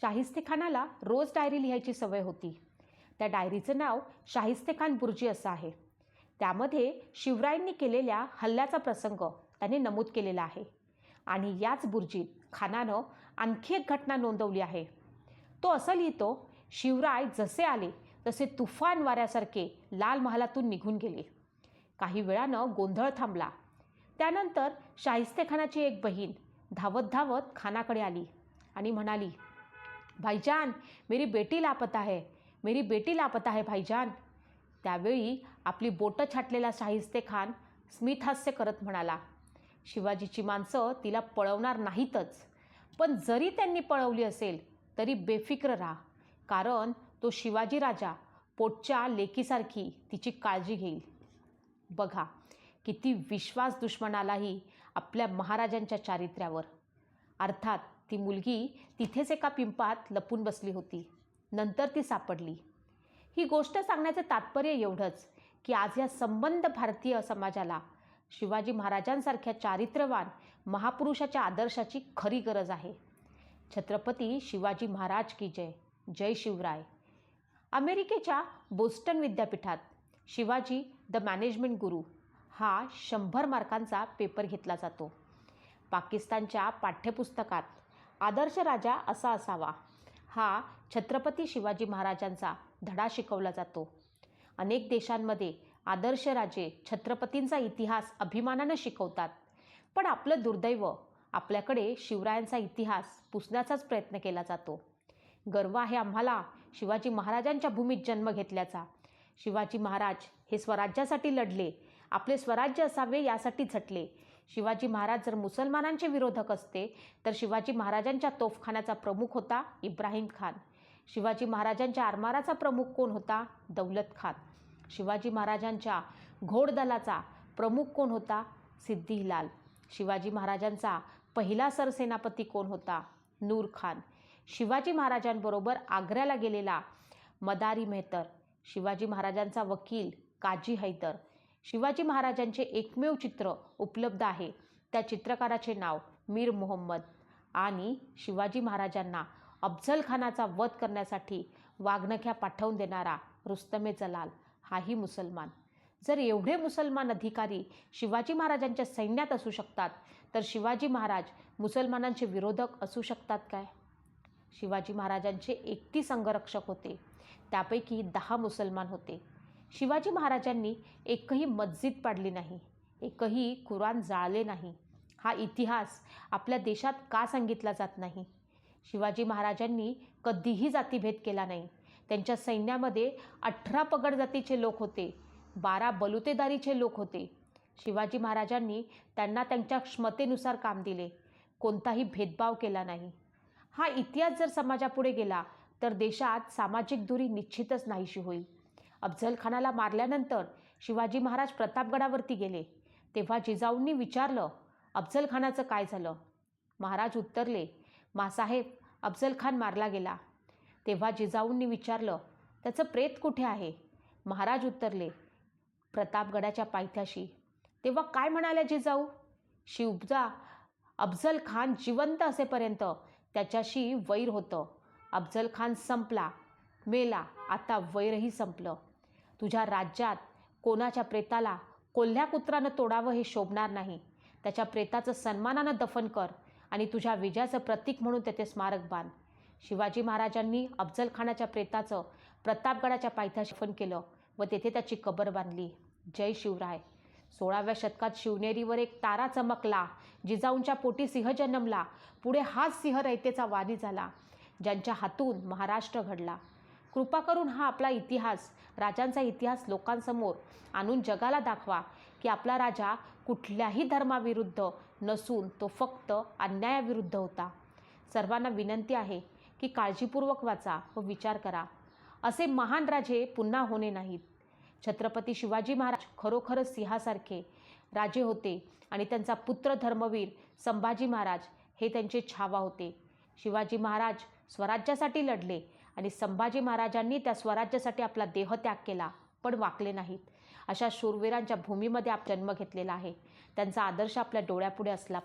शाहिस्तेखानाला रोज diary लिहायची सवय होती. त्या डायरीचं नाव शाहिस्तेखान बुर्जी असं आहे. त्यामध्ये शिवरायांनी केलेल्या हल्ल्याचा प्रसंग त्याने नमूद केलेला आहे. आणि याच बुर्जीत खानानं आणखी एक घटना नोंदवली आहे. तो असं लिहितो शिवराय जसे आले तसे तुफान वाऱ्यासारखे लाल महालातून निघून गेले. काही वेळानं गोंधळ थांबला. त्यानंतर शाहिस्तेखानाची एक बहीण धावत धावत खानाकडे आली आणि म्हणाली भाईजान मेरी बेटी लापता आहे मेरी बेटी लापता आहे भाईजान. त्यावेळी आपली बोटं छाटलेला शाहिस्ते खान स्मितहास्य करत म्हणाला शिवाजीची माणसं तिला पळवणार नाहीतच पण जरी त्यांनी पळवली असेल तरी बेफिक्र राहा कारण तो शिवाजी राजा पोटच्या लेकीसारखी तिची काळजी घेईल. बघा किती विश्वास दुश्मनालाही आपल्या महाराजांच्या चारित्र्यावर. अर्थात ती मुलगी तिथेच एका पिंपात लपून बसली होती. नंतर ती सापडली. ही गोष्ट सांगण्याचं तात्पर्य एवढंच की आज या संबंध भारतीय समाजाला शिवाजी महाराजांसारख्या चारित्र्यवान महापुरुषाच्या आदर्शाची खरी गरज आहे. छत्रपती शिवाजी महाराज की जय. जय शिवराय. अमेरिकेच्या बोस्टन विद्यापीठात शिवाजी द मॅनेजमेंट गुरु हा शंभर मार्कांचा पेपर घेतला जातो. पाकिस्तानच्या पाठ्यपुस्तकात आदर्श राजा असा असावा. हा छत्रपती शिवाजी महाराजांचा धडा शिकवला जातो. अनेक देशांमध्ये आदर्श राजे छत्रपतींचा इतिहास अभिमानानं शिकवतात. पण आपलं दुर्दैव आपल्याकडे शिवरायांचा इतिहास पुसण्याचाच प्रयत्न केला जातो. गर्व आहे आम्हाला शिवाजी महाराजांच्या भूमीत जन्म घेतल्याचा. शिवाजी महाराज हे स्वराज्यासाठी लढले आपले स्वराज्य असावे यासाठी झटले. शिवाजी महाराज जर मुसलमानांचे विरोधक असते तर शिवाजी महाराजांच्या तोफखान्याचा प्रमुख होता इब्राहिम खान. शिवाजी महाराजांच्या आरमाराचा प्रमुख कोण होता? दौलत खान. शिवाजी महाराजांच्या घोडदलाचा प्रमुख कोण होता? सिद्धिलाल शिवाजी महाराजांचा पहिला सरसेनापती कोण होता? नूर खान. शिवाजी महाराजांबरोबर आग्र्याला गेलेला मदारी मेहतर. शिवाजी महाराजांचा वकील काजी हैदर. शिवाजी महाराजांचे एकमेव चित्र उपलब्ध आहे. त्या चित्रकाराचे नाव मीर मोहम्मद आणि शिवाजी महाराजांना अफझल खानाचा वध करण्यासाठी वाघनख्या पाठवून देणारा रुस्तमे जलाल हाही मुसलमान. जर एवढे मुसलमान अधिकारी शिवाजी महाराजांच्या सैन्यात असू शकतात तर शिवाजी महाराज मुसलमानांचे विरोधक असू शकतात काय? शिवाजी महाराजांचे एकटी संघरक्षक होते. त्यापैकी दहा मुसलमान होते. शिवाजी महाराजांनी एकही मस्जिद पाडली नाही एकही कुराण जाळले नाही. हा इतिहास आपल्या देशात का सांगितला जात नाही? शिवाजी महाराजांनी कधीही जातीभेद केला नाही. त्यांच्या सैन्यामध्ये अठरा पगड जातीचे लोक होते बारा बलुतेदारीचे लोक होते. शिवाजी महाराजांनी त्यांना त्यांच्या क्षमतेनुसार काम दिले कोणताही भेदभाव केला नाही. हा इतिहास जर समाजापुढे गेला तर देशात सामाजिक दुरी निश्चितच नाहीशी होईल. अफजलखानाला मारल्यानंतर शिवाजी महाराज प्रतापगडावरती गेले. तेव्हा जिजाऊंनी विचारलं अफझल खानाचं काय झालं? महाराज उत्तरले मासाहेब अफजलखान मारला गेला. तेव्हा जिजाऊंनी विचारलं त्याचं प्रेत कुठे आहे? महाराज उत्तरले प्रतापगडाच्या पायथ्याशी. तेव्हा काय म्हणाल्या जिजाऊ? शिवजा अफजल खान जिवंत असेपर्यंत त्याच्याशी वैर होतं. अफजल खान संपला मेला आता वैरही संपलं. तुझ्या राज्यात कोणाच्या प्रेताला कोल्ह्या कुत्रानं तोडावं हे शोभणार नाही. त्याच्या प्रेताचं सन्मानानं दफन कर आणि तुझ्या विजयाचं प्रतीक म्हणून त्याचे स्मारक बांध. शिवाजी महाराजांनी अफजलखानाच्या प्रेताचं प्रतापगडाच्या पायथ्याशी दफन केलं व तेथे त्याची कबर बांधली. जय शिवराय. सोळाव्या शतकात शिवनेरीवर एक तारा चमकला जिजाऊंच्या पोटी सिंह जन्मला. पुढे हाच सिंह रयतेचा वादी झाला ज्यांच्या हातून महाराष्ट्र घडला. कृपा करून हा आपला इतिहास राजांचा इतिहास लोकांसमोर आणून जगाला दाखवा की आपला राजा कुठल्याही धर्माविरुद्ध नसून तो फक्त अन्यायाविरुद्ध होता. सर्वांना विनंती आहे की काळजीपूर्वक वाचा व विचार करा. असे महान राजे पुन्हा होणे नाहीत. छत्रपती शिवाजी महाराज खरोखरच सिंहासारखे राजे होते आणि त्यांचा पुत्र धर्मवीर संभाजी महाराज हे त्यांचे छावा होते. शिवाजी महाराज स्वराज्यासाठी लढले आणि संभाजी महाराजांनी त्या स्वराज्यासाठी आपला देह त्याग केला पण वाकले नाहीत. अशा शूरवीरांच्या भूमीमध्ये आप जन्म घेतलेला आहे. त्यांचा आदर्श आपल्या डोळ्यापुढे असला